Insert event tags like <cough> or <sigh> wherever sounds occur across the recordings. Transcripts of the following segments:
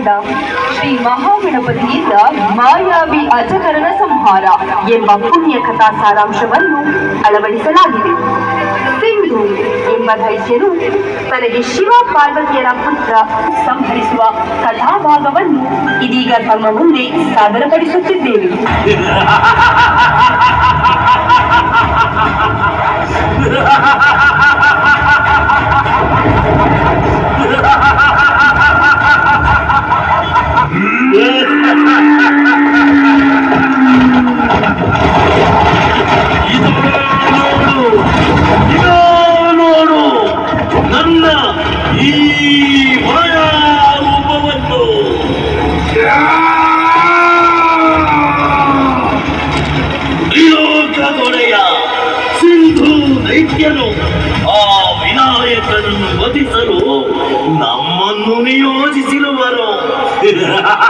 ಆಯ್ದ ಶ್ರೀ ಮಹಾಗಣಪತಿಯಿಂದ ಮಾಯಾವಿ ಅಜಗರನ ಸಂಹಾರ ಎಂಬ ಪುಣ್ಯ ಕಥಾ ಸಾರಾಂಶವನ್ನು ಅಳವಡಿಸಲಾಗಿದೆ. ಸಿಂಧು ಎಂಬ ದೈತ್ಯರು ತನಗೆ ಶಿವ ಪಾರ್ವತಿಯರ ಪುತ್ರ ಸಂಹರಿಸುವ ಕಥಾಭಾಗವನ್ನು ಇದೀಗ ತಮ್ಮ ಮುಂದೆ ಸಾದರಪಡಿಸುತ್ತಿದ್ದೇವೆ. <laughs> ಮಾಯಾ ರೂಪವನ್ನು ದೊರೆಯ ಸಿಂಧು ದೈತ್ಯನು ಆ ವಿನಾಯಕನನ್ನು ವಧಿಸಲು ನಮ್ಮನ್ನು ನಿಯೋಜಿಸಿರುವರು. <laughs>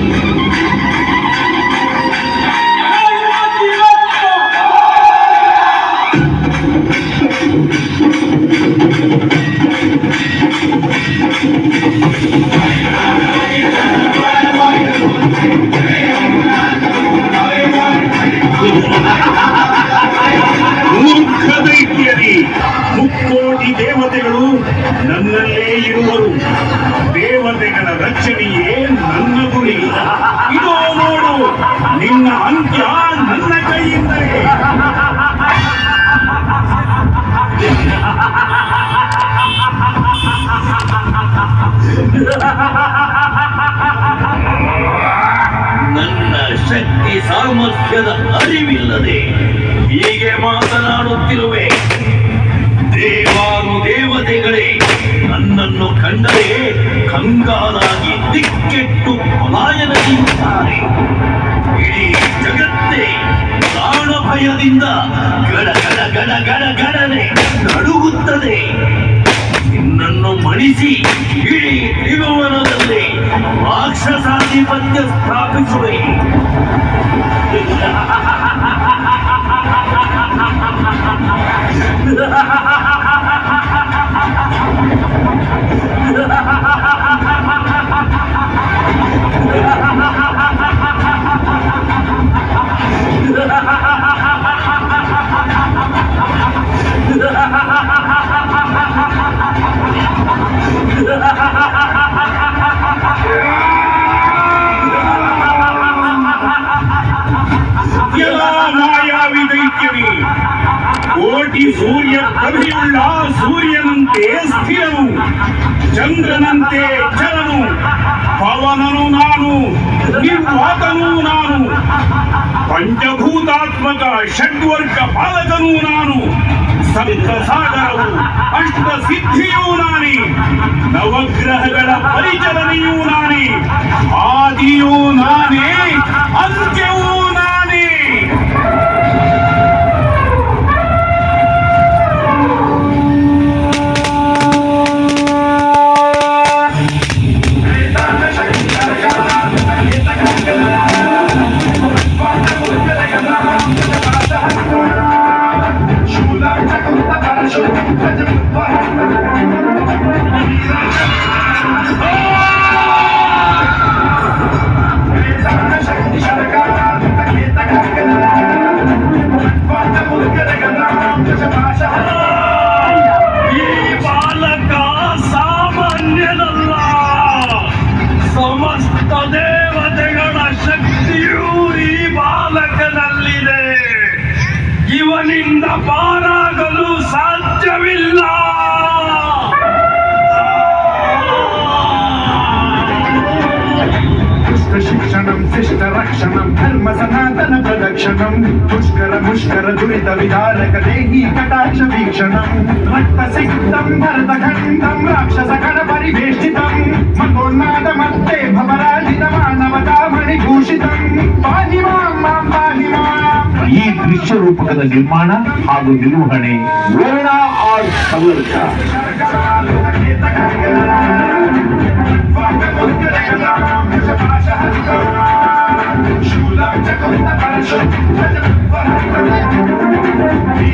ನನ್ನನ್ನು ಕಂಡರೆ ಕಂಗಾಲಾಗಿ ದಿಕ್ಕೆಟ್ಟು ಪಲಾಯನದಿಂತಾರೆ ಇಡೀ ಜಗತ್ತೇ ಪ್ರಾಣ ಭಯದಿಂದ ಗಡ ಗಡ ಗಡ ಗಡ, ಗಡನೆ ನಡುಗುತ್ತದೆ. ನಿನ್ನನ್ನು ಮಣಿಸಿ ಇಡೀ ತ್ರಿಭುವನದಲ್ಲಿ ರಾಕ್ಷಸಾಧಿಪತ್ಯ ಸ್ಥಾಪಿಸುವೆ. <laughs> Ha ha ha ha! ಸೂರ್ಯನಂತೆ ಸ್ಥಿರವು, ಚಂದ್ರನಂತೆ ಚಲನು, ಪವನನು ನಾನು, ನಿರ್ವಾತನೂ ನಾನು, ಪಂಚಭೂತಾತ್ಮಕ ಷಡ್ವರ್ಗ ಪಾಲಕನೂ ನಾನು ಸಪ್ತ ಸಾಗರವು ಅಷ್ಟ ಸಿದ್ಧಿಯೂ ನಾನೇ, ನವಗ್ರಹಗಳ ಪರಿಚಲನೆಯೂ ಶಿಕ್ಷಣಂ ಶಿಷ್ಟ ರಕ್ಷಣಂ ಧರ್ಮ ಸನಾತನ ಪ್ರದಕ್ಷಿಣಂ ಪುಷ್ಕರ ಮುಷ್ಕರ ದುರಿತ ವಿಧಾರಕ ದೇಹಿ ಕಟಾಕ್ಷ ವೀಕ್ಷಣಂ ರಕ್ತ ಸಿಕ್ತಂ ಭರತ ಖಂಡಂ ರಾಕ್ಷಸ ಗಣ ಪರಿವೇಷ್ಟಿತಂ ಮತೋನ್ಮಾದ ಮತ್ತೆ ಭವರಾಜಿತ ಮಾನವತಾ ಮಣಿಭೂಷಿತಂ ಪಾಹಿ ಮಾಂ ಮಾಂ ಪಾಹಿ ಮಾಂ ವಿಶ್ವರೂಪಕದ ನಿರ್ಮಾಣ ಹಾಗೂ ನಿರ್ವಹಣೆ Varuna R Şular takımına karşı Hadi bak bana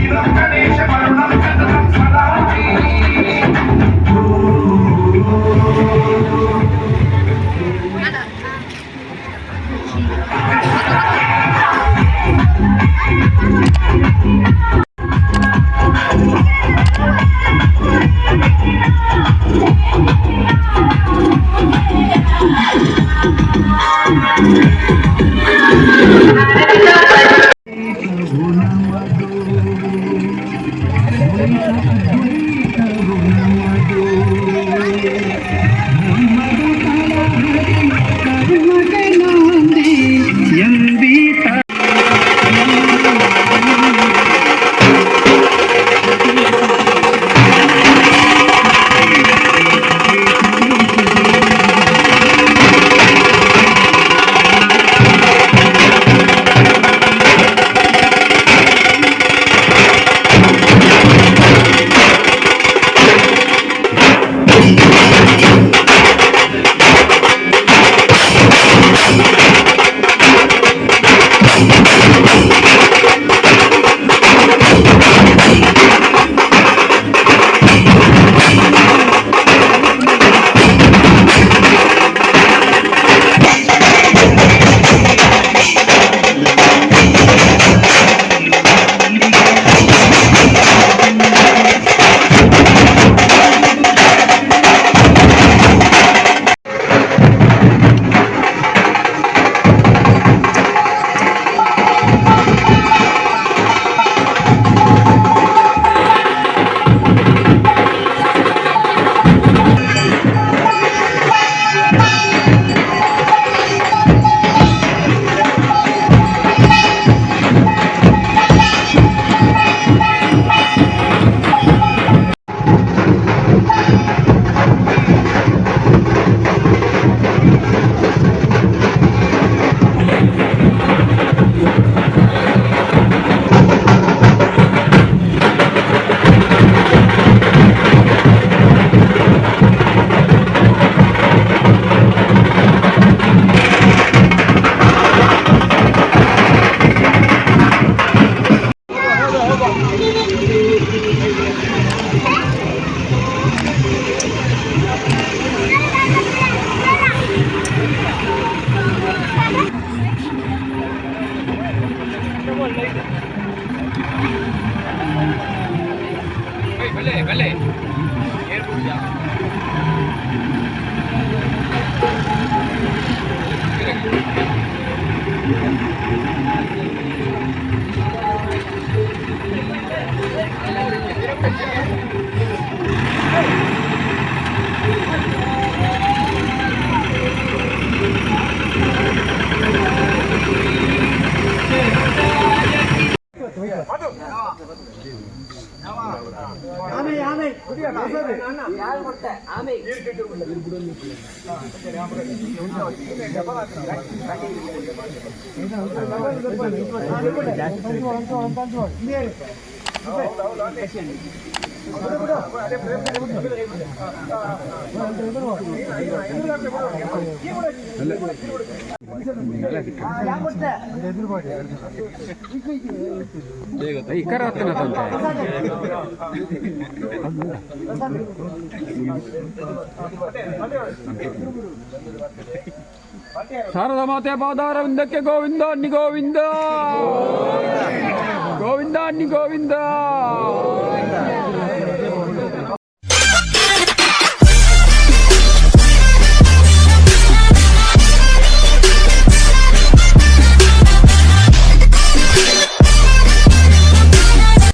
Yılan Hey! Sharada ఇక్కడ వస్తున్నదంత శారదమాతే పాదారవిందಕ್ಕೆ గోవిందాన్ని గోవింద గోవిందాన్ని గోవింద